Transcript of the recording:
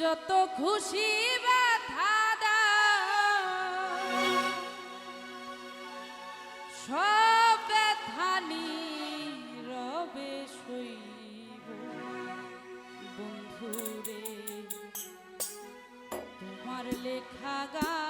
যত খুশি ব্যথা দাও, সব ব্যথা নীরবে সইব। বন্ধুরে তোমার লেখা গা